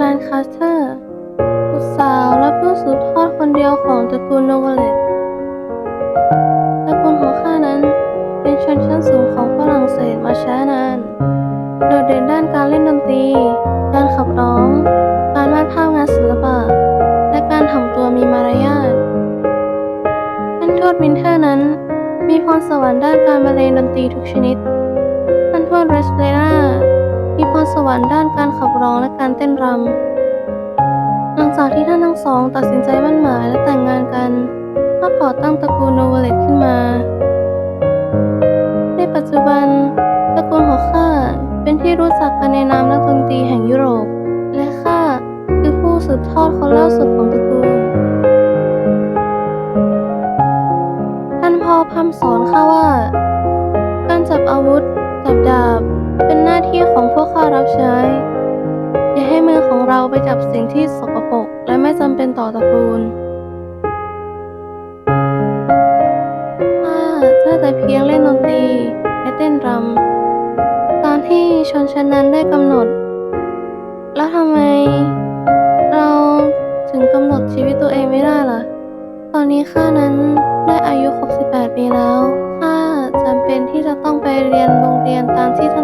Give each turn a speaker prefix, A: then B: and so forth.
A: ลานคาสเธอร์บุตรสาวและผู้สืบทอดคนเดียวของตระกูลโนเวเลตตระกูลของข้านั้นเป็นชนชั้นสูงของฝรั่งเศสมาช้านาน โดดเด่นด้านการเล่นดนตรี การขับร้อง การวาดภาพงานศิลปะ และการทำตัวมีมารยาทท่านทวดวินเทอร์นั้น มีพรสวรรค์ด้านการบรรเลงดนตรีทุกชนิด ท่านทวดเรสเลนา มีพรสวรรค์ด้านการขับร้องและการเต้นรำ หลังจากที่ท่านทั้งสองตัดสินใจมั่นหมายและแต่งงานกันก็ก่อตั้งตระกูลโนเวเลตขึ้นมา ในปัจจุบันตระกูลของข้าเป็นที่รู้จักกันในนามนักดนตรีแห่งยุโรป และข้าคือผู้สืบทอดคนเล่าสุดของตระกูล ท่านพ่อพร่ำสอนข้าว่า การจับอาวุธ จับดาบ ของพวกข้ารับใช้ อย่าให้มือของเราไปจับสิ่งที่สกปรกและไม่จำเป็นต่อตระกูลข้าได้แต่เพียงเล่นดนตรีและเต้นรำตามที่ชนชั้นนั้นได้กำหนด แล้วทำไม เราถึงกำหนดชีวิตตัวเองไม่ได้ล่ะ ตอนนี้ข้านั้นได้อายุ 68 ปีแล้วข้าจำเป็นที่จะต้องไปเรียนโรงเรียนตามที่ท่าน